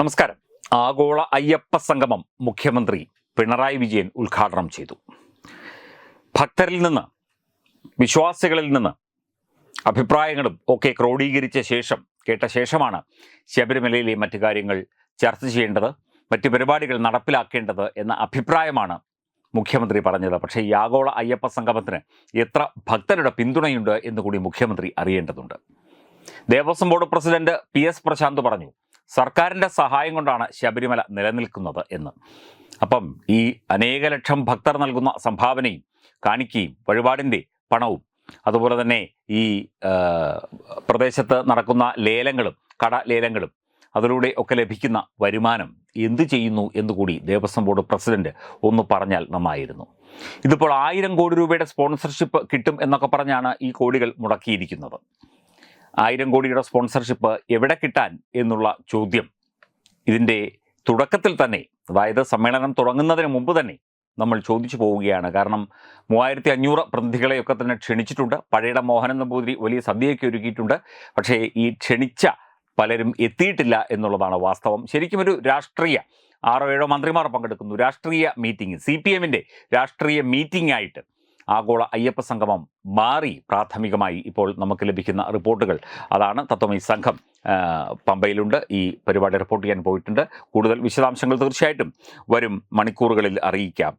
നമസ്കാരം. ആഗോള അയ്യപ്പ സംഗമം മുഖ്യമന്ത്രി പിണറായി വിജയൻ ഉദ്ഘാടനം ചെയ്തു. ഭക്തരിൽ നിന്ന് വിശ്വാസികളിൽ നിന്ന് അഭിപ്രായങ്ങളും ഒക്കെ ക്രോഡീകരിച്ച ശേഷം കേട്ട ശേഷമാണ് ശബരിമലയിലെ മറ്റു കാര്യങ്ങൾ ചർച്ച ചെയ്യേണ്ടത് മറ്റു പരിപാടികൾ നടപ്പിലാക്കേണ്ടത് എന്ന അഭിപ്രായമാണ് മുഖ്യമന്ത്രി പറഞ്ഞത്. പക്ഷേ ഈ ആഗോള അയ്യപ്പ സംഗമത്തിന് എത്ര ഭക്തരുടെ പിന്തുണയുണ്ട് എന്ന് കൂടി മുഖ്യമന്ത്രി അറിയേണ്ടതുണ്ട്. Devaswom board president P S Prashanth പറഞ്ഞു സർക്കാരിന്റെ സഹായം കൊണ്ടാണ് ശബരിമല നിലനിൽക്കുന്നത് എന്ന്. അപ്പം ഈ അനേക ലക്ഷം ഭക്തർ നൽകുന്ന സംഭാവനയും കാണിക്കുകയും വഴിപാടിന്റെ പണവും അതുപോലെ തന്നെ ഈ പ്രദേശത്ത് നടക്കുന്ന ലേലങ്ങളും കട ലേലങ്ങളും അതിലൂടെ ഒക്കെ ലഭിക്കുന്ന വരുമാനം എന്തു ചെയ്യുന്നു എന്നുകൂടി ദേവസ്വം ബോർഡ് പ്രസിഡന്റ് ഒന്ന് പറഞ്ഞാൽ നന്നായിരുന്നു. ഇതിപ്പോൾ ആയിരം കോടി രൂപയുടെ സ്പോൺസർഷിപ്പ് കിട്ടും എന്നൊക്കെ പറഞ്ഞാണ് ഈ കോടികൾ മുടക്കിയിരിക്കുന്നത്. ആയിരം കോടിയുടെ സ്പോൺസർഷിപ്പ് എവിടെ കിട്ടാൻ എന്നുള്ള ചോദ്യം. ഇതിന്റെ തുടക്കത്തിൽ തന്നെ അതായത് സമ്മേളനം തുടങ്ങുന്നതിന് മുമ്പ് തന്നെ നമ്മൾ ചോദിച്ചു പോവുകയാണ്. കാരണം മൂവായിരത്തി അഞ്ഞൂറ് പ്രതിനിധികളെയൊക്കെ തന്നെ ക്ഷണിച്ചിട്ടുണ്ട്. പഴയുടെ മോഹനൻ നമ്പൂതിരി വലിയ സദ്യയൊക്കെ ഒരുക്കിയിട്ടുണ്ട്. പക്ഷേ ഈ ക്ഷണിച്ച പലരും എത്തിയിട്ടില്ല എന്നുള്ളതാണ് വാസ്തവം. ശരിക്കും ഒരു രാഷ്ട്രീയ ആറോ ഏഴോ മന്ത്രിമാർ പങ്കെടുക്കുന്നു. രാഷ്ട്രീയ മീറ്റിംഗ് സി പി എമ്മിന്റെ രാഷ്ട്രീയ മീറ്റിംഗ് ആയിട്ട് ആഗോള അയ്യപ്പ സംഗമം മാറി പ്രാഥമികമായി ഇപ്പോൾ നമുക്ക് ലഭിക്കുന്ന റിപ്പോർട്ടുകൾ. അതാണ് തത്വമയി സംഘം പമ്പയിലുണ്ട്. ഈ പരിപാടി റിപ്പോർട്ട് ചെയ്യാൻ പോയിട്ടുണ്ട്. കൂടുതൽ വിശദാംശങ്ങൾ തീർച്ചയായിട്ടും വരും മണിക്കൂറുകളിൽ അറിയിക്കാം.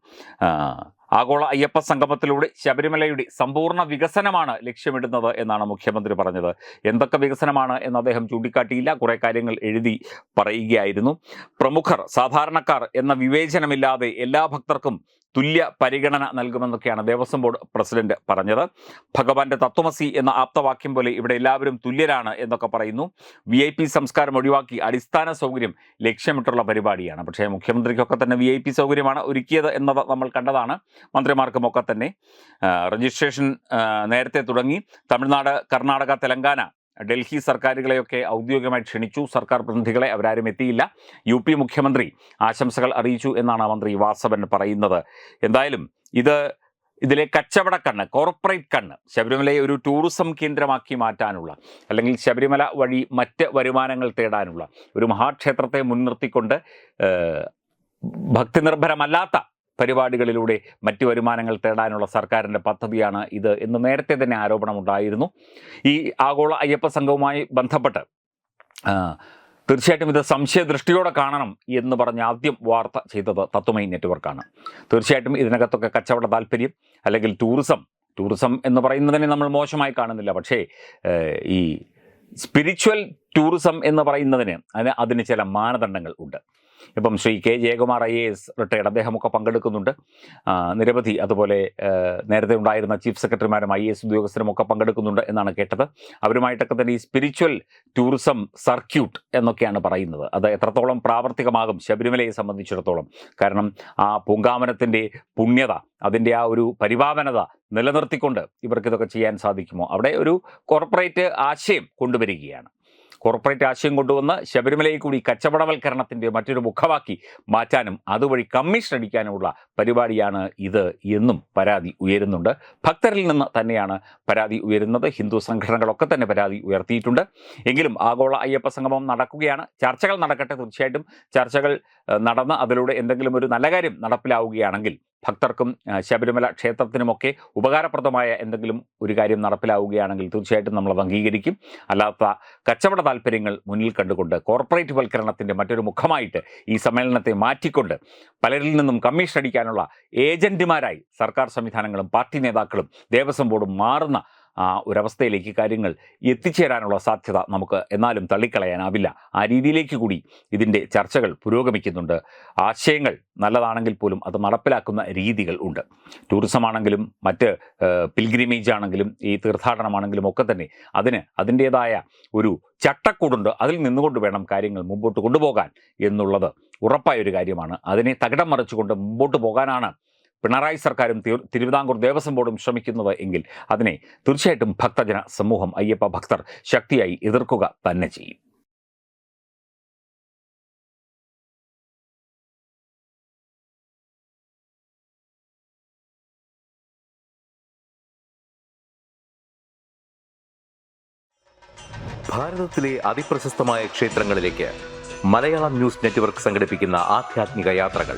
ആഗോള അയ്യപ്പ സംഗമത്തിലൂടെ ശബരിമലയുടെ സമ്പൂർണ വികസനമാണ് ലക്ഷ്യമിടുന്നത് എന്നാണ് മുഖ്യമന്ത്രി പറഞ്ഞത്. എന്തൊക്കെ വികസനമാണ് എന്ന് അദ്ദേഹം ചൂണ്ടിക്കാട്ടിയില്ല. കുറേ കാര്യങ്ങൾ എഴുതി പറയുകയായിരുന്നു. പ്രമുഖർ സാധാരണക്കാർ എന്ന വിവേചനമില്ലാതെ എല്ലാ ഭക്തർക്കും തുല്യ പരിഗണന നൽകുമെന്നൊക്കെയാണ് ദേവസ്വം ബോർഡ് പ്രസിഡന്റ് പറഞ്ഞത്. ഭഗവാന്റെ തത്വമസി എന്ന ആപ്തവാക്യം പോലെ ഇവിടെ എല്ലാവരും തുല്യരാണ് എന്നൊക്കെ പറയുന്നു. വി ഐ പി സംസ്കാരം ഒഴിവാക്കി അടിസ്ഥാന സൗകര്യം ലക്ഷ്യമിട്ടുള്ള പരിപാടിയാണ്. പക്ഷേ മുഖ്യമന്ത്രിക്കൊക്കെ തന്നെ വി ഐ പി സൗകര്യമാണ് ഒരുക്കിയത് എന്നത് നമ്മൾ കണ്ടതാണ്. മന്ത്രിമാർക്കുമൊക്കെ തന്നെ രജിസ്ട്രേഷൻ നേരത്തെ തുടങ്ങി. തമിഴ്നാട് കർണാടക തെലങ്കാന ഡൽഹി സർക്കാരുകളെയൊക്കെ ഔദ്യോഗികമായി ക്ഷണിച്ചു. സർക്കാർ പ്രതിനിധികളെ അവരാരും എത്തിയില്ല. യു പി മുഖ്യമന്ത്രി ആശംസകൾ അറിയിച്ചു എന്നാണ് മന്ത്രി വാസവൻ പറയുന്നത്. എന്തായാലും ഇത് ഇതിലെ കച്ചവട കണ്ണ് കോർപ്പറേറ്റ് കണ്ണ് ശബരിമലയെ ഒരു ടൂറിസം കേന്ദ്രമാക്കി മാറ്റാനുള്ള അല്ലെങ്കിൽ ശബരിമല വഴി മറ്റ് വരുമാനങ്ങൾ തേടാനുള്ള ഒരു മഹാക്ഷേത്രത്തെ മുൻനിർത്തിക്കൊണ്ട് ഭക്തി ഭക്തിനിർഭരമല്ലാത്ത പരിപാടികളിലൂടെ മറ്റ് വരുമാനങ്ങൾ തേടാനുള്ള സർക്കാരിന്റെ പദ്ധതിയാണ് ഇത് എന്ന് നേരത്തെ തന്നെ ആരോപണമുണ്ടായിരുന്നു. ഈ ആഗോള അയ്യപ്പ സംഘവുമായി ബന്ധപ്പെട്ട് തീർച്ചയായിട്ടും ഇത് സംശയദൃഷ്ടിയോടെ കാണണം എന്ന് പറഞ്ഞ് ആദ്യം വാർത്ത ചെയ്തത് തത്വമൈ നെറ്റ്വർക്കാണ്. തീർച്ചയായിട്ടും ഇതിനകത്തൊക്കെ കച്ചവട താല്പര്യം അല്ലെങ്കിൽ ടൂറിസം ടൂറിസം എന്ന് പറയുന്നതിനെ നമ്മൾ മോശമായി കാണുന്നില്ല. പക്ഷേ ഈ സ്പിരിച്വൽ ടൂറിസം എന്ന് പറയുന്നതിന് അതിന് അതിന് ചില മാനദണ്ഡങ്ങൾ ഉണ്ട്. ഇപ്പം Sri K Jayakumar I A S retired അദ്ദേഹമൊക്കെ പങ്കെടുക്കുന്നുണ്ട്. നിരവധി അതുപോലെ നേരത്തെ ഉണ്ടായിരുന്ന ചീഫ് സെക്രട്ടറിമാരും ഐ എ എസ് ഉദ്യോഗസ്ഥരും ഒക്കെ പങ്കെടുക്കുന്നുണ്ട് എന്നാണ് കേട്ടത്. അവരുമായിട്ടൊക്കെ തന്നെ ഈ സ്പിരിച്വൽ ടൂറിസം സർക്യൂട്ട് എന്നൊക്കെയാണ് പറയുന്നത്. അത് എത്രത്തോളം പ്രാവർത്തികമാകും ശബരിമലയെ സംബന്ധിച്ചിടത്തോളം. കാരണം ആ പൂങ്കാമനത്തിന്റെ പുണ്യത അതിന്റെ ആ ഒരു പരിപാവനത നിലനിർത്തിക്കൊണ്ട് ഇവർക്ക് ഇതൊക്കെ ചെയ്യാൻ സാധിക്കുമോ? അവിടെ ഒരു കോർപ്പറേറ്റ് ആശയം കൊണ്ടുവരികയാണ്. കോർപ്പറേറ്റ് ആശയം കൊണ്ടുവന്ന് ശബരിമലയിൽ കൂടി കച്ചവടവൽക്കരണത്തിന്റെ മറ്റൊരു മുഖമാക്കി മാറ്റാനും അതുവഴി കമ്മീഷൻ അടിക്കാനുമുള്ള പരിപാടിയാണ് ഇത് എന്നും പരാതി ഉയരുന്നുണ്ട്. ഭക്തരിൽ നിന്ന് തന്നെയാണ് പരാതി ഉയരുന്നത്. ഹിന്ദു സംഘടനകളൊക്കെ തന്നെ പരാതി ഉയർത്തിയിട്ടുണ്ട്. എങ്കിലും ആഗോള അയ്യപ്പ സംഗമം നടക്കുകയാണ്. ചർച്ചകൾ നടക്കട്ടെ തീർച്ചയായിട്ടും. ചർച്ചകൾ നടന്ന് അതിലൂടെ എന്തെങ്കിലും ഒരു നല്ല കാര്യം നടപ്പിലാവുകയാണെങ്കിൽ ഭക്തർക്കും ശബരിമല ക്ഷേത്രത്തിനുമൊക്കെ ഉപകാരപ്രദമായ എന്തെങ്കിലും ഒരു കാര്യം നടപ്പിലാവുകയാണെങ്കിൽ തീർച്ചയായിട്ടും നമ്മളത് അംഗീകരിക്കും. അല്ലാത്ത കച്ചവട താല്പര്യങ്ങൾ മുന്നിൽ കണ്ടുകൊണ്ട് കോർപ്പറേറ്റ് വൽക്കരണത്തിന്റെ മറ്റൊരു മുഖമായിട്ട് ഈ സമ്മേളനത്തെ മാറ്റിക്കൊണ്ട് പലരിൽ നിന്നും കമ്മീഷൻ അടിക്കാനുള്ള ഏജന്റുമാരായി സർക്കാർ സംവിധാനങ്ങളും പാർട്ടി നേതാക്കളും ദേവസ്വം ബോർഡും മാറുന്ന ഒരവസ്ഥയിലേക്ക് കാര്യങ്ങൾ എത്തിച്ചേരാനുള്ള സാധ്യത നമുക്ക് എന്നാലും തള്ളിക്കളയാനാവില്ല. ആ രീതിയിലേക്ക് കൂടി ഇതിന്റെ ചർച്ചകൾ പുരോഗമിക്കുന്നുണ്ട്. ആശയങ്ങൾ നല്ലതാണെങ്കിൽ പോലും അത് നടപ്പിലാക്കുന്ന രീതികൾ ഉണ്ട്. ടൂറിസം ആണെങ്കിലും മറ്റ് പിൽഗ്രിമേജ് ആണെങ്കിലും ഈ തീർത്ഥാടനമാണെങ്കിലും ഒക്കെ തന്നെ അതിന് അതിന്റേതായ ഒരു ചട്ടക്കൂടുണ്ട്. അതിൽ നിന്നുകൊണ്ട് വേണം കാര്യങ്ങൾ മുമ്പോട്ട് കൊണ്ടുപോകാൻ എന്നുള്ളത് ഉറപ്പായ ഒരു കാര്യമാണ്. അതിനെ തകിടം മറിച്ചുകൊണ്ട് മുമ്പോട്ട് പോകാനാണ് പിണറായി സർക്കാരും തിരു- തിരുവിതാംകൂർ ദേവസ്വം ബോർഡും ശ്രമിക്കുന്നത് എങ്കിൽ അതിനെ തീർച്ചയായിട്ടും ഭക്തജന സമൂഹം അയ്യപ്പ ഭക്തർ ശക്തിയായി എതിർക്കുക തന്നെ ചെയ്യും. ഭാരതത്തിലെ അതിപ്രശസ്തമായ ക്ഷേത്രങ്ങളിലേക്ക് മലയാളം ന്യൂസ് നെറ്റ്വർക്ക് സംഘടിപ്പിക്കുന്ന ആധ്യാത്മിക യാത്രകൾ.